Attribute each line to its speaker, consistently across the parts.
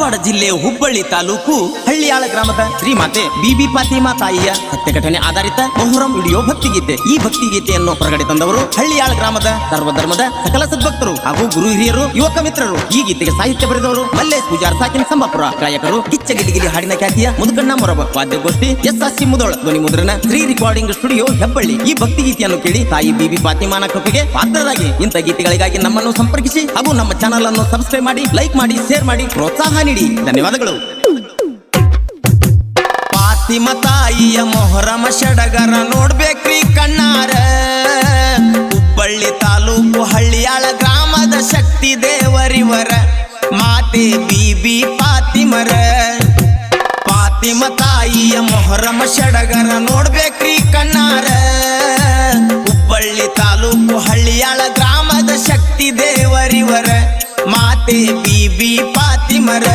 Speaker 1: ಧಾರವಾಡ ಜಿಲ್ಲೆ ಹುಬ್ಬಳ್ಳಿ ತಾಲೂಕು ಹಳ್ಳಿಯಾಳ ಗ್ರಾಮದ ಶ್ರೀಮಾತೆ ಬಿಬಿ ಪಾತಿಮಾ ತಾಯಿಯ ಸತ್ಯ ಘಟನೆ ಆಧಾರಿತ ಮೊಹರಂ ವಿಡಿಯೋ ಭಕ್ತಿಗೀತೆ. ಈ ಭಕ್ತಿಗೀತೆಯನ್ನು ಹೊರಗಡೆ ತಂದವರು ಹಳ್ಳಿಯಾಳ ಗ್ರಾಮದ ಸರ್ವಧರ್ಮದ ಸಕಲ ಸದ್ಭಕ್ತರು ಹಾಗೂ ಗುರು ಹಿರಿಯರು, ಯುವಕ ಮಿತ್ರರು. ಈ ಗೀತೆಗೆ ಸಾಹಿತ್ಯ ಬರೆದವರು ಮಲ್ಲೇಶ್ ಪೂಜಾರ್ ಸಾಕಿನ ಸಂಬಾಪುರ. ಗಾಯಕರು ಕಿಚ್ಚ ಗಿಲಿಗಿಲಿ ಹಾಡಿನ ಖ್ಯಾತಿಯ ಮುದುಕಣ್ಣ ಮೊರಬ, ವಾದ್ಯಗೋಷ್ಠಿ ಎಸ್ ಆರ್ ಸಿ ಮುದೋಳ, ಧ್ವನಿ ಮುದ್ರಣ ಶ್ರೀ ರೆಕಾರ್ಡಿಂಗ್ ಸ್ಟುಡಿಯೋ ಹೆಬ್ಬಳ್ಳಿ. ಈ ಭಕ್ತಿ ಗೀತೆಯನ್ನು ಕೇಳಿ ತಾಯಿ ಬಿಬಿ ಪಾತಿಮಾನ ಕೃಪೆಗೆ ಪಾತ್ರರಾಗಿ. ಇಂಥ ಗೀತೆಗಳಿಗಾಗಿ ನಮ್ಮನ್ನು ಸಂಪರ್ಕಿಸಿ ಹಾಗೂ ನಮ್ಮ ಚಾನಲ್ ಅನ್ನು ಸಬ್ಸ್ಕ್ರೈಬ್ ಮಾಡಿ ಲೈಕ್ ಮಾಡಿ ಶೇರ್ ಮಾಡಿ, ಪ್ರೋತ್ಸಾಹ ನೀಡಿ. ಧನ್ಯವಾದಗಳು. ಪಾತಿಮ ತಾಯಿಯ ಮೊಹರಮ ಷಡಗರ ನೋಡ್ಬೇಕ್ರಿ ಕಣ್ಣಾರ. ಹುಬ್ಬಳ್ಳಿ ತಾಲೂಕು ಹಳ್ಳಿಯಾಳ ಗ್ರಾಮದ ಶಕ್ತಿ ದೇವರಿವರ ಮಾತೆ ಬಿಬಿ ಪಾತಿಮರ. ಪಾತಿಮ ತಾಯಿಯ ಮೊಹರಮ ಷಡಗರ ನೋಡ್ಬೇಕ್ರಿ ಕಣ್ಣಾರ. ಹುಬ್ಬಳ್ಳಿ ತಾಲೂಕು ಹಳ್ಳಿಯಾಳ ಗ್ರಾಮದ ಶಕ್ತಿ ದೇವರಿವರ ಮಾತೆ ಬಿಬಿ ಫಾತಿಮರ.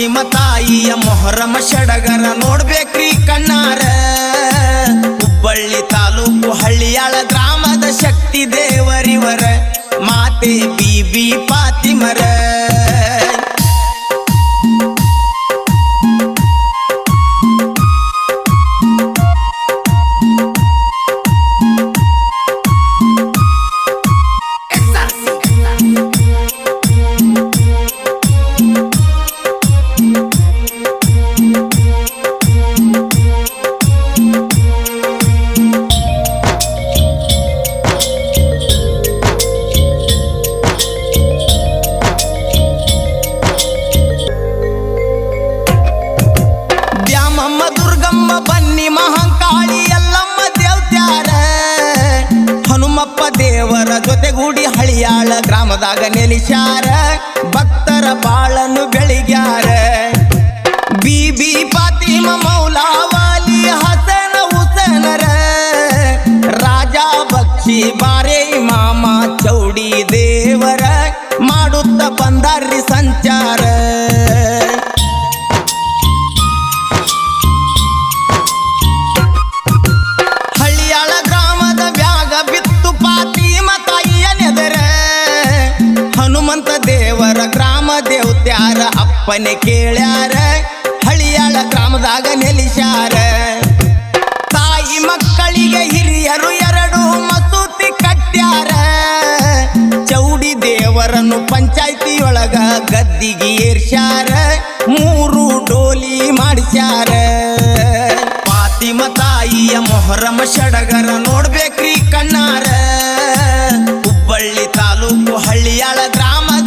Speaker 1: ಫಾತಿಮ ತಾಯಿಯ ಮೊಹರಮ ಷಡಗರ ನೋಡ್ಬೇಕ್ರಿ ಕಣ್ಣಾರ. ಹುಬ್ಬಳ್ಳಿ ತಾಲೂಕು ಹಳ್ಳಿಯಾಳ ಗ್ರಾಮದ ಶಕ್ತಿ ದೇವರಿವರ. ಮಾತೆ ಬಿ ಬಿ ಫಾತಿಮರ. ದೇವತ್ಯಾರ ಅಪ್ಪನೆ ಕೇಳ್ಯಾರ, ಹಳಿಯಾಳ ಗ್ರಾಮದಾಗ ನೆಲಿಸ್ಯಾರ. ತಾಯಿ ಮಕ್ಕಳಿಗೆ ಹಿರಿಯರು ಎರಡು ಮಸೂತಿ ಕಟ್ಟ್ಯಾರ. ಚೌಡಿ ದೇವರನ್ನು ಪಂಚಾಯತಿಯೊಳಗ ಗದ್ದಿಗೆ ಏರ್ಸ್ಯಾರ, ಮೂರು ಡೋಲಿ ಮಾಡಿಸ್ಯಾರ. ಪಾತಿಮ ತಾಯಿಯ ಮೊಹರಮ ಷಡಗರ ನೋಡ್ಬೇಕ್ರಿ ಕಣ್ಣಾರ.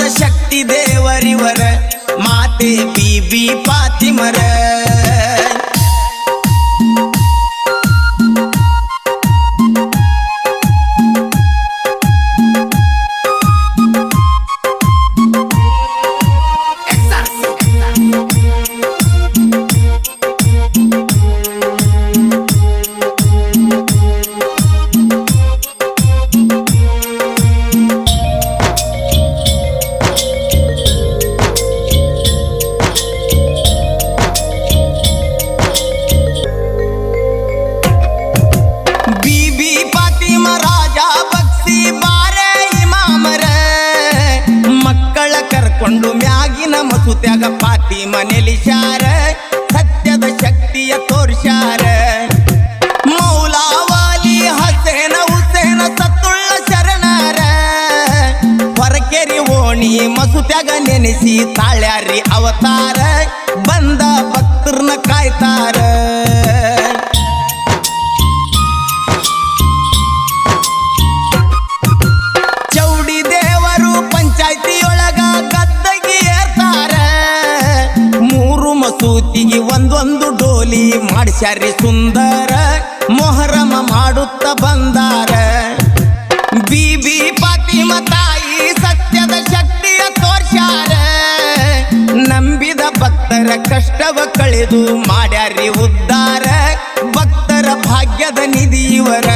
Speaker 1: ಶಕ್ತಿ ದೇವರಿವರ ಮಾತೆ ಬಿಬಿ ರಾಜಾ ಬಗ್ಸಿ ಬಾರೆ ಇಮಾಮರ. ಮಕ್ಕಳ ಕರ್ಕೊಂಡು ಮ್ಯಾಗಿನ ಮಸೂತ್ಯಾಗ ಪಾತಿ ಮನೆಯಲ್ಲಿ ಶಾರ. ಸತ್ಯದ ಶಕ್ತಿಯ ತೋರ್ಸಾರ ಮೌಲಾವಾಲಿ ಹಸೇನ ಹುಸೇನ ಸತ್ತುಳ್ಳ ಶರಣರ. ಹೊರಕೆರಿ ಓಣಿ ಮಸೂತ್ಯಾಗ ನೆನೆಸಿ ತಾಳ್ಯಾರಿ ಅವತಾರ. ಒಂದೊಂದು ಡೋಲಿ ಮಾಡಿಸ್ಯಾರಿ ಸುಂದರ, ಮೊಹರಮ ಮಾಡುತ್ತ ಬಂದಾರ. ಬಿಬಿ ಪಾತಿಮ ತಾಯಿ ಸತ್ಯದ ಶಕ್ತಿಯ ತೋರ್ಸ್ಯಾರ. ನಂಬಿದ ಭಕ್ತರ ಕಷ್ಟವ ಕಳೆದು ಮಾಡ್ಯಾರಿ ಉದ್ದಾರ, ಭಕ್ತರ ಭಾಗ್ಯದ ನಿಧಿಯವರ.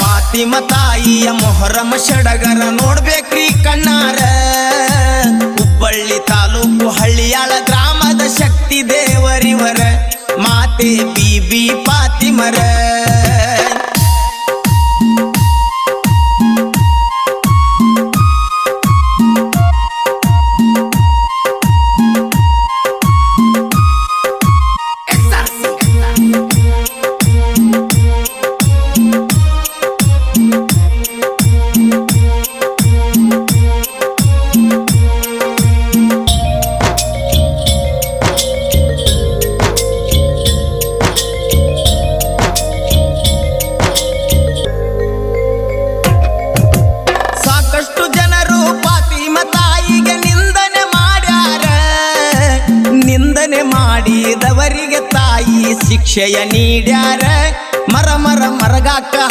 Speaker 1: ಪಾತಿಮ ತಾಯಿಯ ಮೊಹರಮ ಷಡಗರ ನೋಡ್ಬೇಕ್ರಿ ಕಣ್ಣಾರ. ಹುಬ್ಬಳ್ಳಿ ತಾಲೂಕು ಹಳ್ಳಿಯಾಳ ಶಕ್ತಿ ದೇವರಿವರ ಮಾತೆ ಬೀಬಿ ಪಾತಿಮರ.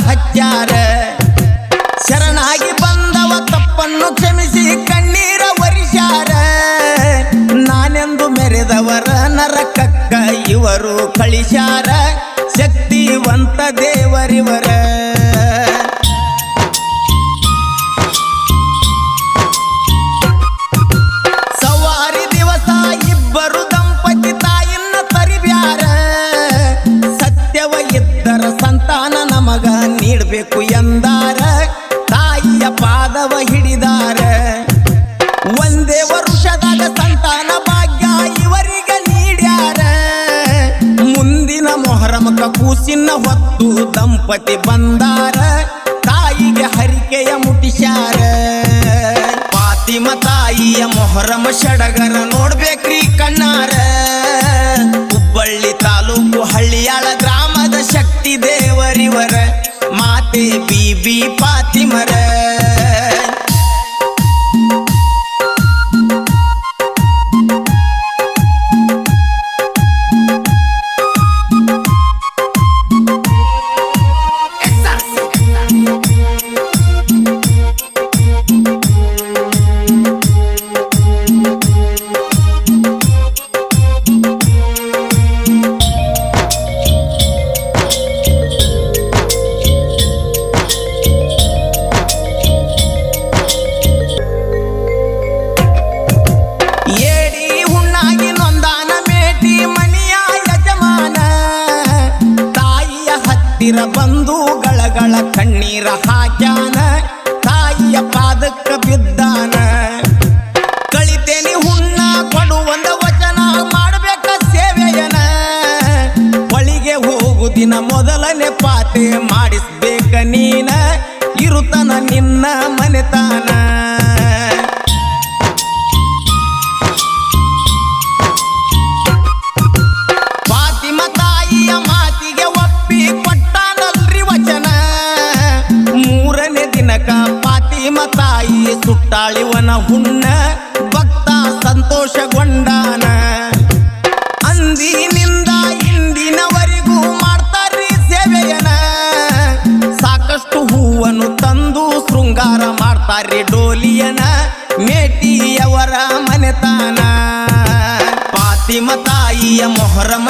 Speaker 1: ಹಚ್ಚಾರ ಶರಣಾಗಿ ಬಂದವ ತಪ್ಪನ್ನು ಕ್ಷಮಿಸಿ ಕಣ್ಣೀರ ಒರಿಸಾರ ನಾನೆಂದು ಮೆರೆದವರ ನರಕಕ್ಕ ಇವರು ಕಳಿಸ್ಯಾರ. ಶಕ್ತಿವಂತ ದೇವರಿವರ. ಕೂಸಿನ ಹೊತ್ತು ದಂಪತಿ ಬಂದಾರ ತಾಯಿಗೆ ಹರಿಕೆಯ ಮುಟ್ಟಿಸ್ಯಾರ. ಪಾತಿಮ ತಾಯಿಯ ಮೊಹರಮ ಷಡಗರ ನೋಡ್ಬೇಕ್ರಿ ಕಣ್ಣಾರ.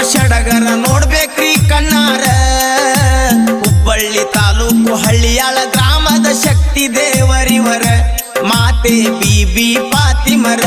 Speaker 1: ಸಡಗರ ನೋಡ್ಬೇಕ್ರಿ ಕಣ್ಣಾರ. ಹುಬ್ಬಳ್ಳಿ ತಾಲೂಕು ಹಳ್ಳಿಯಾಳ ಗ್ರಾಮದ ಶಕ್ತಿ ದೇವರಿವರ. ಮಾತೆ ಬೀಬಿ ಪಾತಿಮರ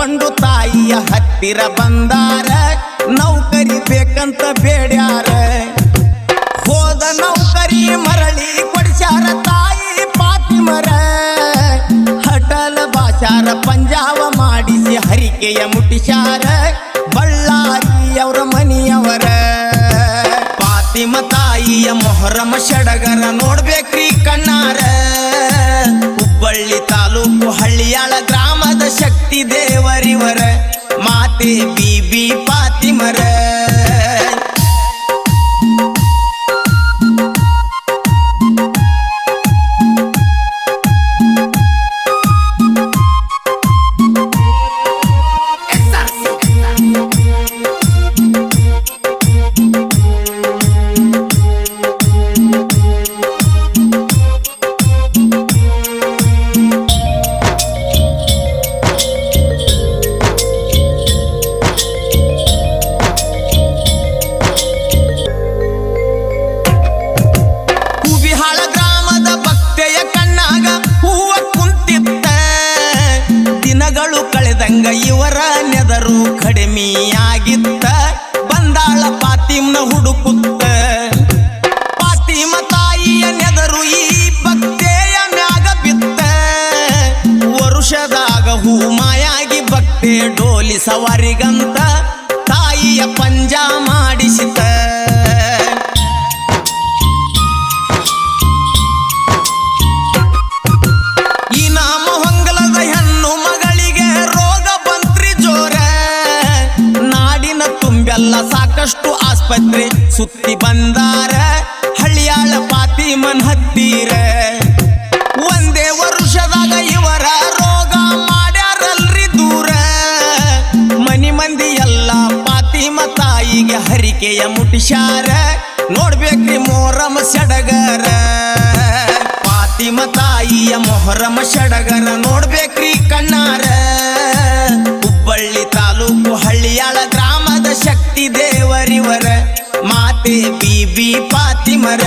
Speaker 1: ಕಳ್ಕೊಂಡು ತಾಯಿಯ ಹತ್ತಿರ ಬಂದಾರ. ನೌಕರಿ ಬೇಕಂತ ಬೇಡ್ಯಾರ. ಹೋದ ನೌಕರಿ ಮರಳಿ ಕೊಡಿಸ್ಯಾರ ತಾಯಿ ಪಾತಿ ಮರ ಹಟಲ ಬಾಚಾರ ಪಂಜಾವ ಮಾಡಿಸಿ ಹರಿಕೆಯ ಮುಟ್ಟಿಸ್ಯಾರ. ಬಳ್ಳಾರಿಯವರ ಮನೆಯವರ. ಪಾತಿಮ ತಾಯಿಯ ಮೊಹರಮ ಸಡಗರ ನೋಡ್ಬೇಕ್ರಿ ಕಣ್ಣಾರ. ಹುಬ್ಬಳ್ಳಿ ತಾಲೂಕು ಹಳ್ಳಿಯಾಳ ದೇವರಿವರ ಮಾತೆ ಬಿಬಿ ಪಾತಿಮರ ದಿನಗಳು ಕಳೆದಂಗ ಇವರ ನೆದರು ಕಡಿಮೆಯಾಗಿತ್ತ. ಬಂದಾಳ ಪಾತಿಮ್ನ ಹುಡುಕುತ್ತ. ಪಾತಿಮ ತಾಯಿಯ ನೆದರು ಈ ಭಕ್ತೆಯ ಮ್ಯಾಗ ಬಿತ್ತ. ವರುಷದಾಗ ಹೂ ಮಾಯಾಗಿ ಭಕ್ತೆ ಡೋಲಿ ಸವಾರಿಗಂತ ತಾಯಿಗೆ ಮುಟ್ಟಿಶಾರ ನೋಡ್ಬೇಕ್ರಿ ಮೊಹರಮ ಸಡಗರ. ಪಾತಿಮ ತಾಯಿಯ ಮೊಹರಮ ಸಡಗರ. ನೋಡ್ಬೇಕ್ರಿ ಕಣ್ಣಾರ. ಹುಬ್ಬಳ್ಳಿ ತಾಲೂಕು ಹಳ್ಳಿಯಾಳ ಗ್ರಾಮದ ಶಕ್ತಿ ದೇವರಿವರ. ಮಾತೆ ಬಿ ಪಾತಿಮರ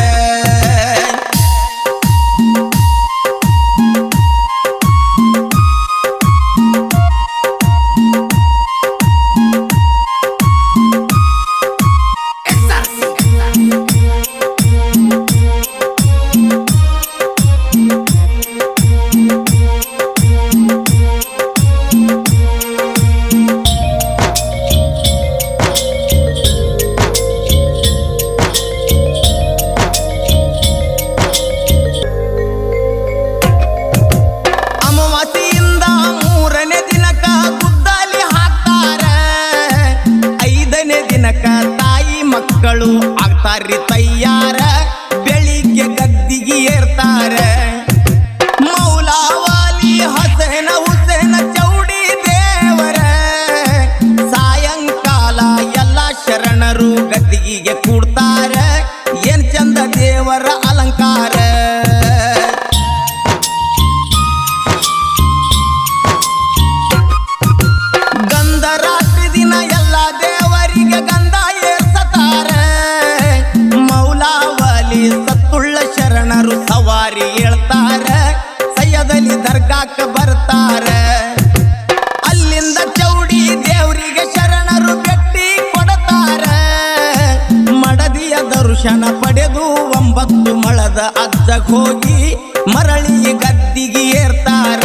Speaker 1: ಹೋಗಿ ಮರಳಿ ಗದ್ದಿಗೆ ಏರ್ತಾರ.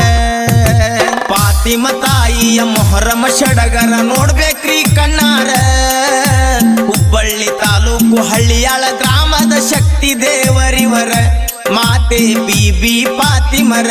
Speaker 1: ಪಾತಿಮ ತಾಯಿಯ ಮೊಹರಮ ಷಡಗರ ನೋಡ್ಬೇಕ್ರಿ ಕಣ್ಣಾರ. ಹುಬ್ಬಳ್ಳಿ ತಾಲೂಕು ಹಳ್ಳಿಯಾಳ ಗ್ರಾಮದ ಶಕ್ತಿ ದೇವರಿವರ. ಮಾತೆ ಬಿಬಿ ಪಾತಿಮರ.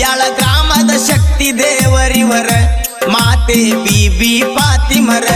Speaker 1: ಹಳ್ಳಿಯಾಳ ಗ್ರಾಮದ ಶಕ್ತಿ ದೇವರಿವರ. ಮಾತೆ ಬೀಬಿ ಪಾತಿಮರ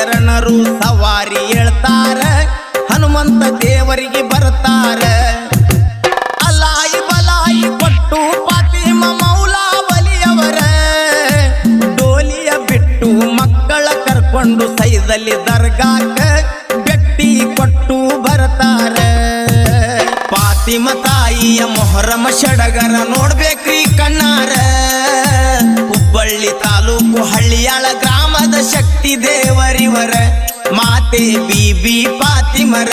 Speaker 1: ಶರಣರು ಸವಾರಿ ಹೇಳ್ತಾರ, ಹನುಮಂತ ದೇವರಿಗೆ ಬರ್ತಾರ. ಅಲಾಯಿ ಬಲಾಯಿ ಕೊಟ್ಟು ಪಾತಿಮ ಮೌಲಾ ಡೋಲಿಯ ಬಿಟ್ಟು ಮಕ್ಕಳ ಕರ್ಕೊಂಡು ಸೈದಲ್ಲಿ ದರ್ಗಾಕ ಗಟ್ಟಿ ಕೊಟ್ಟು ಬರ್ತಾರ. ಪಾತಿಮ ತಾಯಿಯ ಮೊಹರಮ ಷಡಗರ ನೋಡ್ಬೇಕ್ರಿ ಕಣ್ಣಾರ. ಹುಬ್ಬಳ್ಳಿ ತಾಲೂಕು ಹಳ್ಳಿಯಾಳ ಶಕ್ತಿ ದೇವರಿವರ ಮಾತೆ ಬೀಬಿ ಪಾತಿಮರ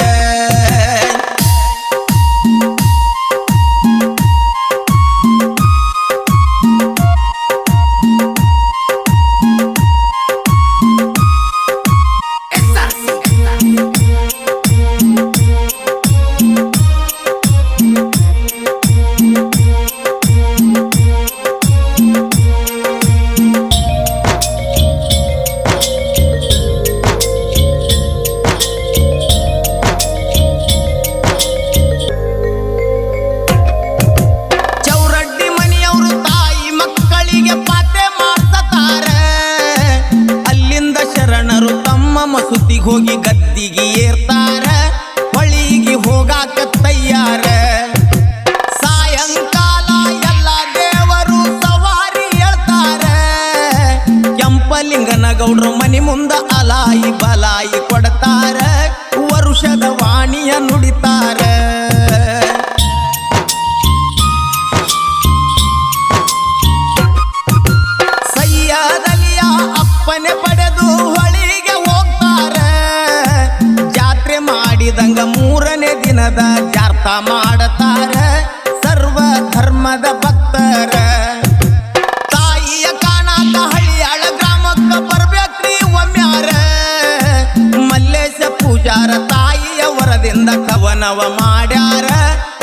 Speaker 1: ಕವನವ ಮಾಡ್ಯಾರ,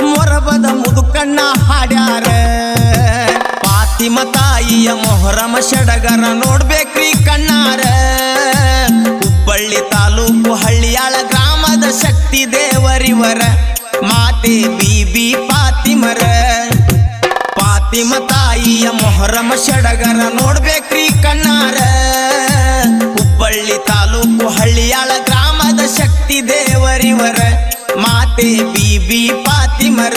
Speaker 1: ಮೊರಬದ ಮುದುಕಣ್ಣ ಹಾಡ್ಯಾರ. ಪಾತಿಮ ತಾಯಿಯ ಮೊಹರಮ ಷಡಗರ ನೋಡ್ಬೇಕ್ರಿ ಕಣ್ಣಾರ. ಹುಬ್ಬಳ್ಳಿ ತಾಲೂಕು ಹಳ್ಳಿಯಾಳ ಗ್ರಾಮದ ಶಕ್ತಿ ದೇವರಿವರ ಮಾತೆ ಬೀಬಿ ಪಾತಿಮರ. ಪಾತಿಮ ತಾಯಿಯ ಮೊಹರಮ ಷಡಗರ ನೋಡ್ಬೇಕ್ರಿ ಕಣ್ಣಾರ. ಹುಬ್ಬಳ್ಳಿ ತಾಲೂಕು ಹಳ್ಳಿಯಾಳ ಗ್ರಾಮದ ಶಕ್ತಿ ದೇವರಿವರ ಮಾತೆ ಬೀಬಿ ಪಾತಿಮರ.